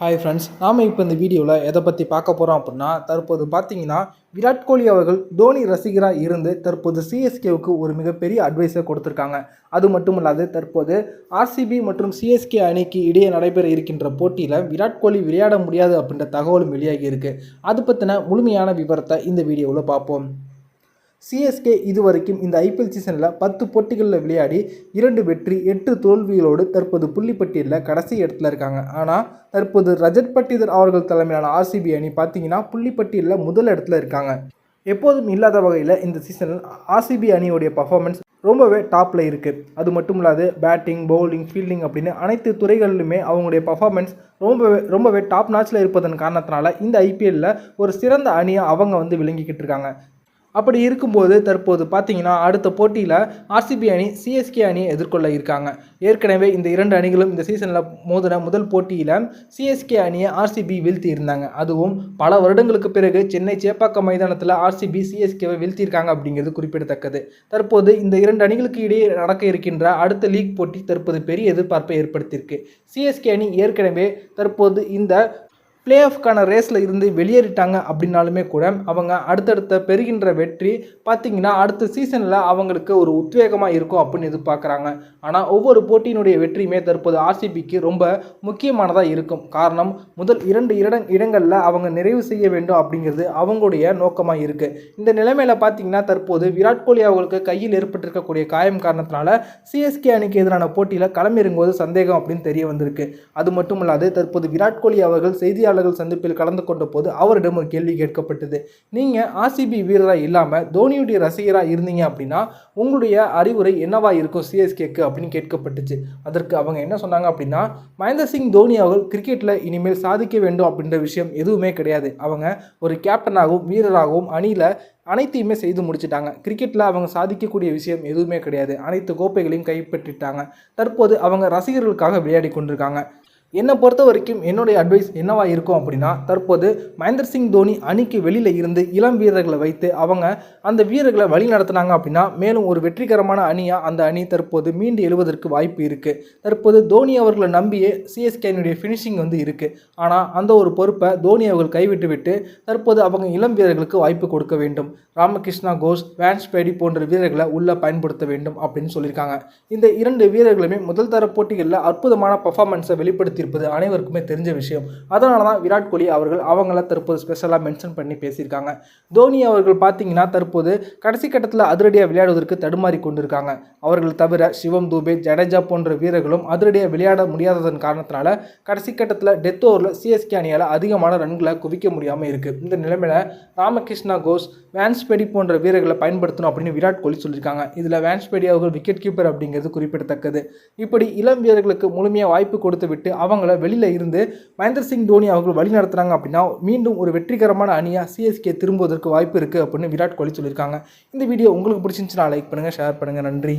Hi friends நாம் இப்போ இந்த வீடியோவில் எதை பற்றி பார்க்க போகிறோம் அப்படின்னா தற்போது பார்த்தீங்கன்னா விராட் கோலி அவர்கள் தோனி ரசிகராக இருந்து தற்போது சிஎஸ்கேவுக்கு ஒரு மிகப்பெரிய அட்வைஸை கொடுத்துருக்காங்க. அது மட்டும் இல்லாது தற்போது ஆர்சிபி மற்றும் சிஎஸ்கே அணிக்கு இடையே நடைபெற இருக்கின்ற போட்டியில் விராட் கோலி விளையாட முடியாது அப்படின்ற தகவலும் வெளியாகி இருக்குது அது பற்றின முழுமையான விவரத்தை இந்த வீடியோவில் பார்ப்போம். சிஎஸ்கே இதுவரைக்கும் இந்த ஐபிஎல் சீசனில் பத்து போட்டிகளில் விளையாடி இரண்டு வெற்றி எட்டு தோல்விகளோடு தற்போது புள்ளிப்பட்டியலில் கடைசி இடத்துல இருக்காங்க. ஆனால் தற்போது ரஜத் பட்டிதர் அவர்கள் தலைமையிலான ஆர்சிபி அணி பார்த்தீங்கன்னா புள்ளிப்பட்டியலில் முதல் இடத்துல இருக்காங்க. எப்போதும் இல்லாத வகையில் இந்த சீசனில் ஆர்சிபி அணியுடைய பர்ஃபார்மன்ஸ் ரொம்பவே டாப்பில் இருக்குது அது மட்டும் இல்லாது பேட்டிங் பவுலிங் ஃபீல்டிங் அப்படின்னு அனைத்து துறைகளிலுமே அவங்களுடைய பர்ஃபார்மன்ஸ் ரொம்பவே ரொம்பவே டாப் நாச்சில் இருப்பதன் காரணத்தினால இந்த ஐபிஎல்லில் ஒரு சிறந்த அணியாக அவங்க வந்து விளங்கிக்கிட்டு இருக்காங்க. அப்படி இருக்கும்போது தற்போது பார்த்தீங்கன்னா அடுத்த போட்டியில் ஆர்சிபி அணி சிஎஸ்கே அணியை எதிர்கொள்ள இருக்காங்க. ஏற்கனவே இந்த இரண்டு அணிகளும் இந்த சீசனில் மோதின முதல் போட்டியில் சிஎஸ்கே அணியை ஆர்சிபி வீழ்த்தி இருந்தாங்க. அதுவும் பல வருடங்களுக்கு பிறகு சென்னை சேப்பாக்கம் மைதானத்தில் ஆர்சிபி சிஎஸ்கேவை வீழ்த்தியிருக்காங்க அப்படிங்கிறது குறிப்பிடத்தக்கது. தற்போது இந்த இரண்டு அணிகளுக்கு இடையே நடக்க இருக்கின்ற அடுத்த லீக் போட்டி தற்போது பெரிய எதிர்பார்ப்பை ஏற்படுத்தியிருக்கு. சிஎஸ்கே அணி ஏற்கனவே தற்போது இந்த பிளே ஆஃப்கான ரேஸில் இருந்து வெளியேறிட்டாங்க அப்படின்னாலுமே கூட அவங்க அடுத்தடுத்த பெறுகின்ற வெற்றி பார்த்தீங்கன்னா அடுத்த சீசனில் அவங்களுக்கு ஒரு உத்வேகமாக இருக்கும் அப்படின்னு எதிர்பார்க்குறாங்க. ஆனால் ஒவ்வொரு போட்டியினுடைய வெற்றியுமே தற்போது ஆர்சிபிக்கு ரொம்ப முக்கியமானதாக இருக்கும். காரணம் முதல் இரண்டு இட இடங்களில் அவங்க நிறைவு செய்ய வேண்டும் அப்படிங்கிறது அவங்களுடைய நோக்கமாக இருக்குது இந்த நிலைமையில் பார்த்தீங்கன்னா தற்போது விராட் கோலி அவர்களுக்கு கையில் ஏற்பட்டிருக்கக்கூடிய காயம் காரணத்தினால சிஎஸ்கே அணிக்கு எதிரான போட்டியில் களமிறங்குவது சந்தேகம் அப்படின்னு தெரிய வந்திருக்கு. அது மட்டும் இல்லாது தற்போது விராட் கோலி அவர்கள் செய்தியாளர்கள் சந்திப்பில் கலந்து கொண்ட போது அவரிடம் ஒரு கேள்வி கேட்கப்பட்டது. நீங்கள் ஆர்சிபி வீரராக இல்லாமல் தோனியுடைய ரசிகராக இருந்தீங்க அப்படின்னா உங்களுடைய அறிவுரை என்னவா இருக்கும் சிஎஸ்கேக்கு அப்படின்னு கேட்கப்பட்டுச்சு. அதற்கு அவங்க என்ன சொன்னாங்க அப்படின்னா மகேந்திர சிங் தோனி அவர்கள் கிரிக்கெட்டில் இனிமேல் சாதிக்க வேண்டும் அப்படின்ற விஷயம் எதுவுமே கிடையாது. அவங்க ஒரு கேப்டனாகவும் வீரராகவும் அணியில் அனைத்தையுமே செய்து முடிச்சிட்டாங்க. கிரிக்கெட்டில் அவங்க சாதிக்கக்கூடிய விஷயம் எதுவுமே கிடையாது. அனைத்து கோப்பைகளையும் கைப்பற்றிட்டாங்க. தற்போது அவங்க ரசிகர்களுக்காக விளையாடி கொண்டிருக்காங்க. என்னை பொறுத்த வரைக்கும் என்னுடைய அட்வைஸ் என்னவா இருக்கும் அப்படின்னா தற்போது மகேந்திர சிங் தோனி அணிக்கு வெளியில் இருந்து இளம் வீரர்களை வைத்து அவங்க அந்த வீரர்களை வழி நடத்தினாங்க அப்படின்னா மேலும் ஒரு வெற்றிகரமான அணியாக அந்த அணி தற்போது மீண்டு எழுவதற்கு வாய்ப்பு இருக்குது தற்போது தோனி அவர்களை நம்பியே சிஎஸ்கேனுடைய ஃபினிஷிங் வந்து இருக்குது ஆனால் அந்த ஒரு பொறுப்பை தோனி அவர்கள் கைவிட்டு விட்டு தற்போது அவங்க இளம் வீரர்களுக்கு வாய்ப்பு கொடுக்க வேண்டும். ராமகிருஷ்ணா கோஷ் வேன்ஸ் பேடி போன்ற வீரர்களை உள்ளே பயன்படுத்த வேண்டும் அப்படின்னு சொல்லியிருக்காங்க. இந்த இரண்டு வீரர்களுமே முதல் தர போட்டிகளில் அற்புதமான பர்ஃபார்மன்ஸை வெளிப்படுத்தி இருப்பது அனைவருக்குமே தெரிஞ்ச விஷயம். அதனால தான் விராட் கோலி அவர்கள் அவங்கள தற்போது ஸ்பெஷலாக மென்ஷன் பண்ணி பேசியிருக்காங்க. தோனி அவர்கள் பார்த்தீங்கன்னா தற்போது கடைசி கட்டத்தில் அதிரடியாக விளையாடுவதற்கு தடுமாறி கொண்டிருக்காங்க. அவர்கள் தவிர சிவம் தூபே ஜடேஜா போன்ற வீரர்களும் அதிரடியாக விளையாட முடியாததன் காரணத்தினால கடைசி கட்டத்தில் டெத் ஓவரில் சிஎஸ்கே அணியால் அதிகமான ரன்களை குவிக்க முடியாமல் இருக்குது இந்த நிலைமையில் ராமகிருஷ்ணா கோஷ் வேன்ஸ்பெடி போன்ற வீரர்களை பயன்படுத்தணும் அப்படின்னு விராட் கோலி சொல்லியிருக்காங்க. இதில் வேன்ஸ்பெடி அவர்கள் விக்கெட் கீப்பர் அப்படிங்கிறது குறிப்பிடத்தக்கது. இப்படி இளம் வீரர்களுக்கு முழுமையாக வாய்ப்பு கொடுத்து விட்டு அவங்கள வெளியில் இருந்து மகேந்திர சிங் தோனி அவர்கள் வழி நடத்துகிறாங்க அப்படின்னா மீண்டும் ஒரு வெற்றிகரமான அணியாக சிஎஸ்கே திரும்புவதற்கு வாய்ப்பு இருக்குது அப்படின்னு விராட் கோலி சொல்லியிருக்காங்க. இந்த வீடியோ உங்களுக்கு பிடிச்சிருந்துச்சுன்னா லைக் பண்ணுங்கள் ஷேர் பண்ணுங்கள் நன்றி.